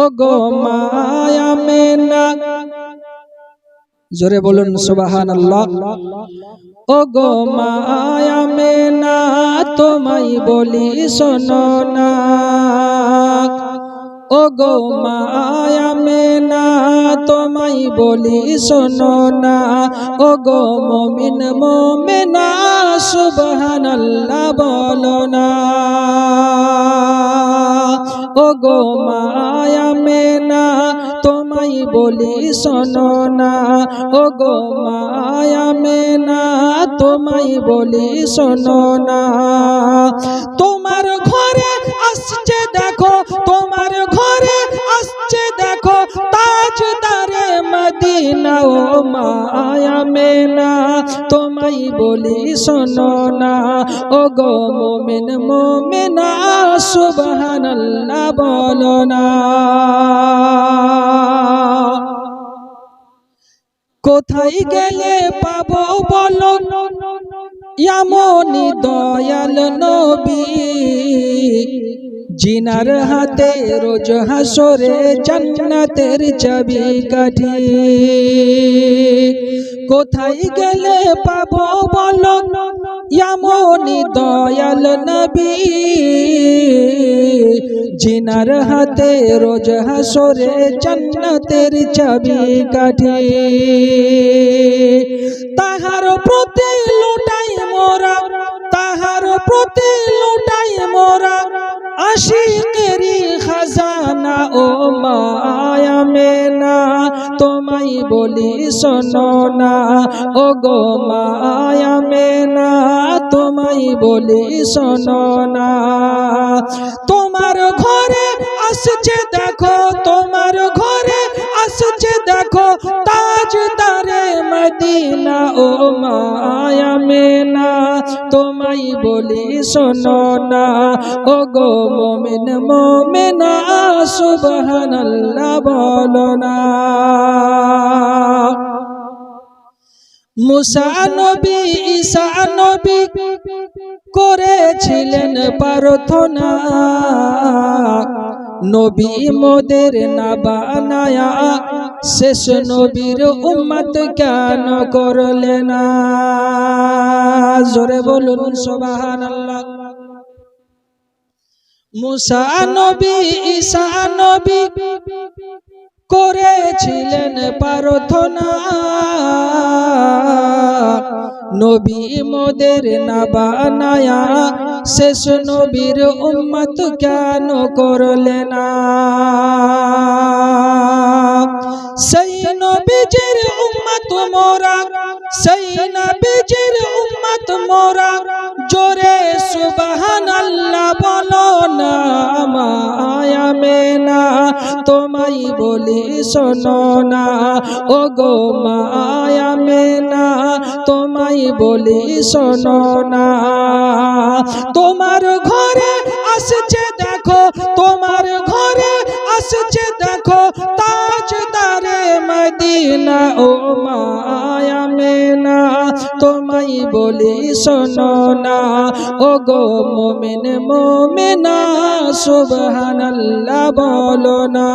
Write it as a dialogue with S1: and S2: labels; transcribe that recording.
S1: ও গো মায়া মেনা। জোরে বলুন সুবাহান ও গো মায়া মেনা, তোমায় বলি শোনো না। ও গো মায়া মেনা, তোমায় বলি শোনো না। ও গো মমিন মোমেনা সুবহান আল্লাহ বলো না। ও মায়া মেনা, তোমায় বলি শোনো না। ও গো মায়া মেনা, তোমায় বলি শোনো না। তোমার ঘরে আসছে দেখো মায়া মেনা তোমায় বলি শোনো না। ও গো মোমেন, মোমেনা, সুবহানাল্লাহ বলো না। কোথায় গেলে পাবো বলো? এমনই দয়াল নবী। জিনার হাতে রোজ হাসরে জান্নাতের চাবি কাঠি। কোথায় গেলে পাবো বলো এমনই দয়াল নবী। জিনার হাতে রোজ হাসরে জান্নাতের চাবি কাঠি। তাহার প্রতি লুটাই মোরা, তাহার প্রতি লুটাই মোরা। আশিকেরি খাজানা ও মেনা তোমায় বলি শোনো না। ও গো মায়ামে না তোমায় বলি শোনো না। তোমার ঘরে আসছে দেখো তোমার ঘরে আসছে দেখো মদিনা, ও মায়া মেনা তোমাই বলি শোনো না। ও গো মোমেন, মোমেনা, সুবহানাল্লাহ বলো না। মুসা নবী করেছিলেন প্রার্থনা। নবী মোদের না বানায়া, শেষ নবীর উম্মত কেন করলে না? জোরে বলুন, সুবহানাল্লাহ। মুসা নবী, ঈসা নবী করেছিলেন প্রার্থনা। নবী মোদের না শেষ নবীর উম্মত কেন করলে না? সেই নবীজির উম্মত মোরা, সেই নবীজির উম্মত মোরা, জোরে সুবহানাল্লাহ বলো না মায়া মেনা তোমায় বলি শোনো না ও গো মায়া মেনা তোমায় বলি শোনো না। তোমার ঘরে আসছে দেখো, তোমার ঘরে আসছে দেখো, তাজদারে মদিনা ও মায়া মেনা। তোমায় বলি শোনো না। ও গো মোমেন মোমেনা, সুবহানাল্লাহ বলো না।